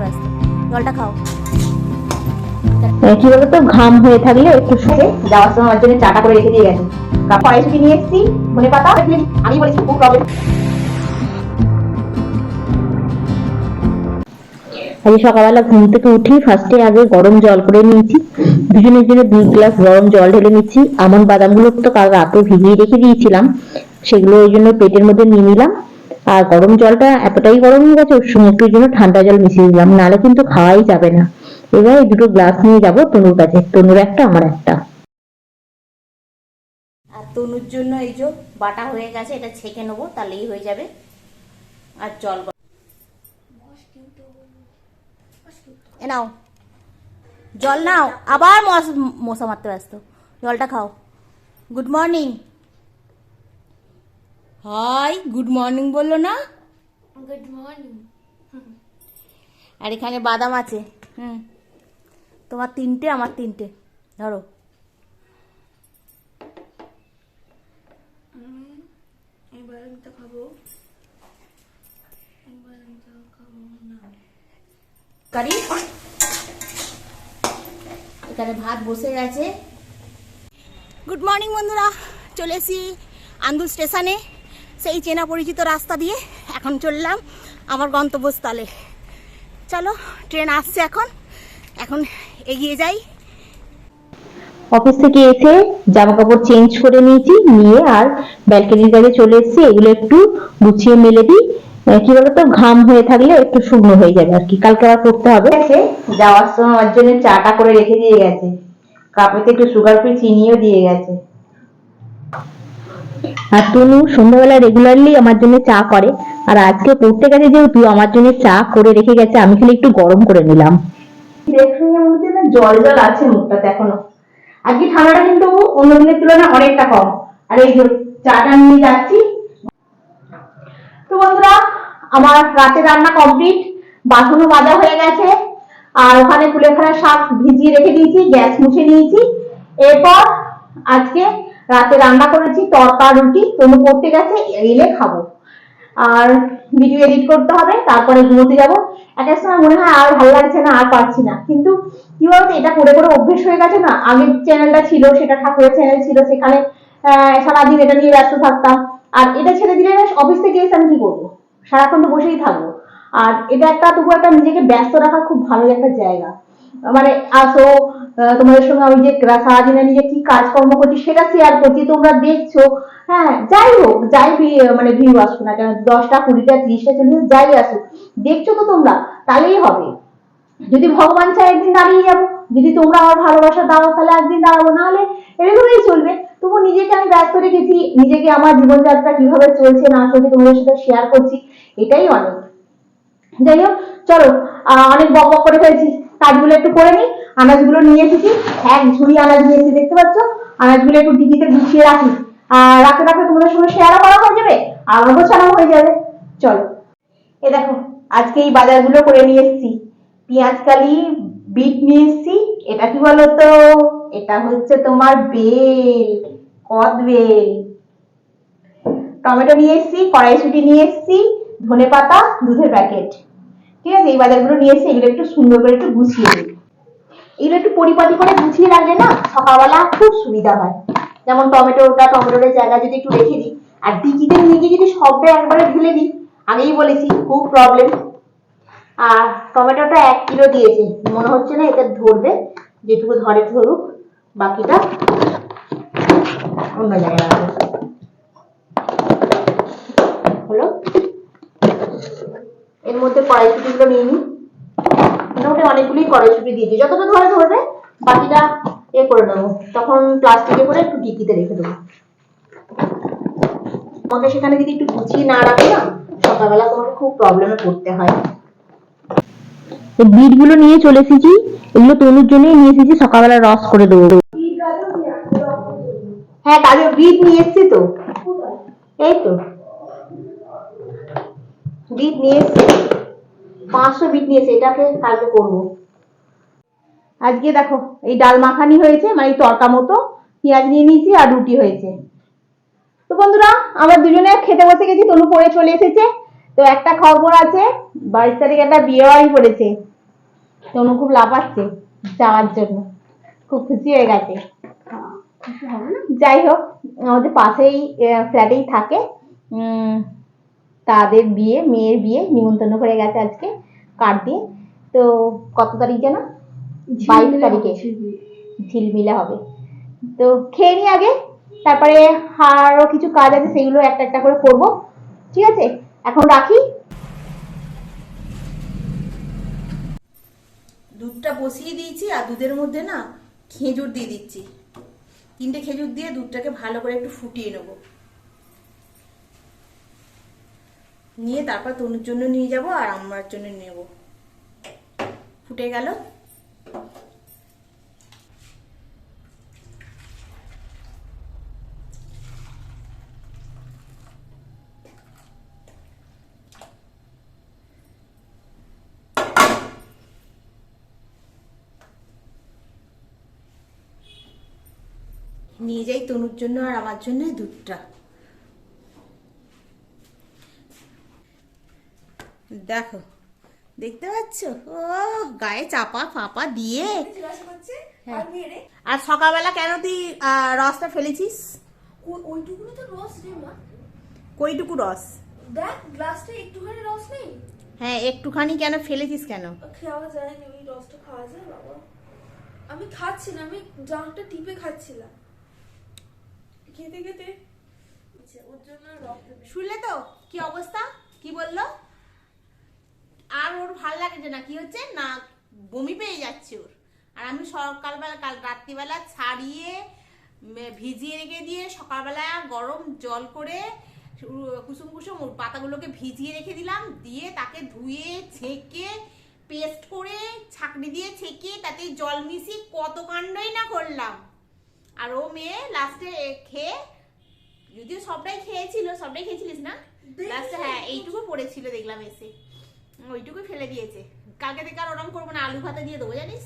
ব্যস্ত জলটা খাও। কি বলতো ঘাম হয়ে থাকলে একটু যাওয়ার সময় জন্য চাটা করে রেখে দিয়ে গেছে। নিয়ে এসেছি, ধনে পাতা, আমি বলেছি খুব প্রবলেম আজ সকালবেলা ঘুম থেকে উঠি ফার্স্টে আগে গরম জল করে নিয়েছি। দুজনের জন্য দুই গ্লাস গরম জল ঢেলে নিচ্ছি। আমন বাদামগুলো তো কাল রাতে ভিজিয়ে রেখে দিয়েছিলাম। সেগুলো ওই জন্য পেটের মধ্যে নিয়ে নিলাম। আর গরম জলটা এতটাই গরম হয়ে গেছে ওর সঙ্গে একটু জন্য ঠান্ডা জল মিশিয়ে দিলাম নাহলে কিন্তু খাওয়াই যাবে না। এবার এই দুটো গ্লাস নিয়ে যাব তনুর কাছে। তনুর একটা, আমার একটা। আর তনুর জন্য এই যে বাটা হয়ে গেছে, এটা ছেঁকে নেব, তাহলেই হয়ে যাবে। আর জল এ নাও। জল নাও, আবার মশা মারতে ব্যস্ত। জলটা খাও। Good morning hi good morning বলল না? গুড মর্নিং আর এখানে বাদাম আছে। হুম। তোমার তিনটে আমার তিনটে। ধরো। কারি? এখানে ভাত বসে গেছে গুড মর্নিং বন্ধুরা চলে এসি আন্দুল স্টেশনে। সেই চেনা পরিচিত রাস্তা দিয়ে এখন চললাম আমার গন্তব্যস্থলে। চলো ট্রেন আসছে এখন। এখন এগিয়ে যাই। অফিস থেকে এসে জামা কাপড় চেঞ্জ করে নিয়েছি নিয়ে আর ব্যালকনির কাছে চলে এসেছি। এগুলো একটু গুছিয়ে মেলে দিই। কি বলতো ঘাম হয়ে থাকলে একটু শুকনো হয়ে যাবে আর কি। কালকে আবার করতে হবে। যাওয়ার সময় আমার জন্য চাটা করে রেখে দিয়ে গেছে। কাপেতে একটু সুগার ফ্রি চিনিও দিয়ে গেছে। আর তনু সন্ধ্যাবেলা রেগুলারলি আমার জন্য চা করে। আর আজকে পড়তে গেছে যেহেতু, আমার জন্য চা করে রেখে গেছে, আমি খালি একটু গরম করে নিলাম। জল জল আছে মুখটাতে এখনও। আজকে ঠান্ডাটা কিন্তু অন্য দিনের তুলনায় অনেকটা কম। আর এই যে চাটা নিয়ে যাচ্ছি। তো বন্ধুরা, আমার রাতে রান্না কমপ্লিট বাসনও মাজা হয়ে গেছে। আর ওখানে কুলেখাড়া শাক ভিজিয়ে রেখে দিয়েছি, গ্যাস মুছে নিয়েছি। এরপর আজকে রাতে রান্না করেছি, তরকা, রুটি, তনু পড়তে গেছে, এলে খাব। আর ভিডিও এডিট করতে হবে, তারপরে ঘুমোতে যাব। এক এক সময় মনে হয় আর ভালো লাগছে না, আর পারছি না। কিন্তু কি বলতো, এটা করে করে অভ্যেস হয়ে গেছে না, আগের চ্যানেলটা ছিল, সেটা ঠাকুরের চ্যানেল ছিল, সেখানে সারাদিন এটা নিয়ে ব্যস্ত থাকতাম। আর এটা ছেড়ে দিলে অফিস থেকে এসে আমি কি করব? সারাক্ষণ তো বসেই থাকব। আর এটা একটা তবু একটা নিজেকে ব্যস্ত রাখার খুব ভালো একটা জায়গা। মানে আসো তোমাদের সঙ্গে আমি যে সারাদিন আমি যে কি কাজকর্ম করছি সেটা শেয়ার করছি, তোমরা দেখছ। হ্যাঁ যাই হোক, যাই মানে ভিউ আসুক না কেন, দশটা, কুড়িটা, ত্রিশটা চল্লিশ যাই আসুক, দেখছ তো তোমরা, তাহলেই হবে। যদি ভগবান চায় একদিন দাঁড়িয়ে যাব, যদি তোমরা আমার ভালোবাসা দাও, তাহলে একদিন দাঁড়াবো, নাহলে এরকমই চলবে। তবু নিজেকে আমি ব্যস্ত রেখেছি, নিজেকে আমার জীবনযাত্রা কীভাবে চলছে, না চলছে তোমাদের সাথে শেয়ার করছি, এটাই অনেক। যাই হোক, চলো অনেক বক বক করে ফেলছি, কাজগুলো একটু করে নিই। আনাজগুলো নিয়ে এসেছি। এক ঝুড়ি আনাজ নিয়ে এসেছি, দেখতে পাচ্ছ? আনাজগুলো একটু ডিকিতে গুছিয়ে রাখি। আর রাখতে রাখতে তোমাদের সঙ্গে শেয়ারও করা হয়ে যাবে, আর গোছানো হয়ে যাবে। চলো। এ দেখো, আজকে এই বাজারগুলো করে নিয়ে এসেছি। পেঁয়াজ, কালি, বিট নিয়ে এসেছি। এটা কি বলো তো এটা হচ্ছে তোমার বেল, কদ বেল। টমেটো নিয়ে এসেছি, কড়াইশুটি নিয়ে এসেছি ধনে পাতা দুধের প্যাকেট। ঠিক আছে, এই বাজারগুলো নিয়ে এসে এগুলো একটু সুন্দর করে একটু গুছিয়ে দিই এগুলো একটু পরিপাটি করে গুছিয়ে রাখলে না সকালবেলা খুব সুবিধা হয়। যেমন টমেটোটা, টমেটোর জায়গা যদি একটু রেখে দিই, আর ডিকিতে নিয়ে গিয়ে যদি সবটা একবারে ঢেলে দিই, আগেই বলেছি, খুব প্রবলেম আর টমেটোটা এক কিলো দিয়েছে, মনে হচ্ছে না এটা ধরবে, যেটুকু ধরে ধরুক, বাকিটা অন্য জায়গায় হলো? এর মধ্যে কড়াইশুটিগুলো নিয়ে নিই। মোটামুটি অনেকগুলোই কড়াইশুটি দিয়েছি। যতটা ধরে ধরবে বাকিটা এ করে নেব। তখন প্লাস্টিকে করে একটু ডিকিতে রেখে দেবো। তোমাকে সেখানে যদি একটু গুছিয়ে না রাখো না সকালবেলা তোমাকে খুব প্রবলেমে পড়তে হয়। বিটগুলো নিয়ে চলে এসেছি। এগুলো তনুর জন্যই নিয়ে এসেছি। সকালবেলা রস করে দেবো। হ্যাঁ গাজর বিট নিয়ে এসেছি তো। এই তো। বিট নিয়ে এসেছি। পাঁচশো বিট নিয়েছে এটাকে কালকে করব। আজকে দেখো এই ডাল মাখানি হয়েছে মানে এই তরকা মতো পেঁয়াজ নিয়ে নিয়েছি আর রুটি হয়েছে। তো বন্ধুরা আমরা দুজনে খেতে বসে গেছি তনু পড়ে চলে এসেছে। তো একটা খবর আছে বাইশ তারিখে একটা বিয়ে বাড়ি পড়েছে। তনু খুব লাফাচ্ছে যাওয়ার জন্য। খুব খুশি হয়ে গেছে। যাই হোক আমাদের পাশেই ফ্ল্যাটেই থাকে। উম, তাদের বিয়ে মেয়ের বিয়ে নিমন্ত্রণ করে গেছে আজকে কার্ড দিয়ে তো কত তারিখ যেন? বাইশ তারিখে। ঝিলমিলে হবে। তো খেয়ে নি আগে তারপরে আরও কিছু কাজ আছে সেগুলো একটা একটা করে করব। ঠিক আছে? এখন রাখি। দুধটা বসিয়ে দিয়েছি আর দুধের মধ্যে না খেজুর দিয়ে দিচ্ছি। তিনটে খেজুর দিয়ে দুধটাকে ভালো করে একটু ফুটিয়ে নেব। নিয়ে তারপর তনুর জন্য নিয়ে যাব আর আমার জন্য নেব। ফুটে গেল। নিয়ে যাই তনুর জন্য আর আমার জন্য দুধটা। দেখো দেখতে পাচ্ছ? ও গায়ে চাপা ফাপা দিয়ে। হ্যাঁ। আর সকালবেলা কেন তুই রসটা ফেলেছিস? ওইটুকুনি তো রস রে মা কইটুকু রস। দেখ গ্লাসটা একটুখানি রস নেই হ্যাঁ একটুখানি কেন ফেলেছিস কেন? খাওয়া যায় না ওই রসটা খাওয়া যায় বাবা আমি খাচ্ছি না আমি জাংটা টিপে খাচ্ছিলাম খেতে খেতে ওর জন্য রক্ত শুনলে তো? কি অবস্থা? কি বলল? লাগে না কি হচ্ছে? না বমি পেয়ে যাচ্ছে ওর। আর আমি সকালবেলা কাল রাত্রিবেলা ছাড়িয়ে ভিজিয়ে রেখে দিয়ে সকালবেলা গরম জল করে কুসুম কুসুম ওর পাতাগুলোকে ভিজিয়ে রেখে দিলাম। দিয়ে তাকে ধুয়ে ছেঁকে পেস্ট করে ছাকনি দিয়ে ছেঁকে তাতে জল মিশিয়ে কত কাণ্ডই না করলাম। আর ও মেয়ে লাস্টে খেয়ে যদিও সবটাই খেয়েছিল সবটাই খেয়েছিলিস না? লাস্টে হ্যাঁ এইটুকু পড়েছিল দেখলাম এসে। ওইটুকু ফেলে দিয়েছে। কালকে থেকে আর ওরম করব না আলু ভাতে দিয়ে দেবো জানিস?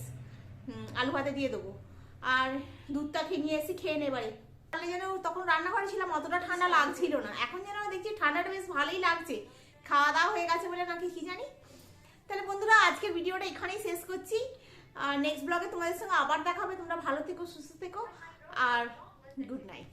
আলু ভাতে দিয়ে দেবো। আর দুধটা খেয়ে নিয়ে এসে খেয়ে নেবারে তাহলে যেন তখন রান্না করেছিলাম অতটা ঠান্ডা লাগছিল না। এখন যেন দেখছি ঠান্ডাটা বেশ ভালোই লাগছে। খাওয়া দাওয়া হয়ে গেছে বলে নাকি কি জানি? তাহলে বন্ধুরা আজকে ভিডিওটা এখানেই শেষ করছি। আর নেক্সট ব্লগে তোমাদের সঙ্গে আবার দেখা হবে। তোমরা ভালো থেকো সুস্থ থেকো। আর গুড নাইট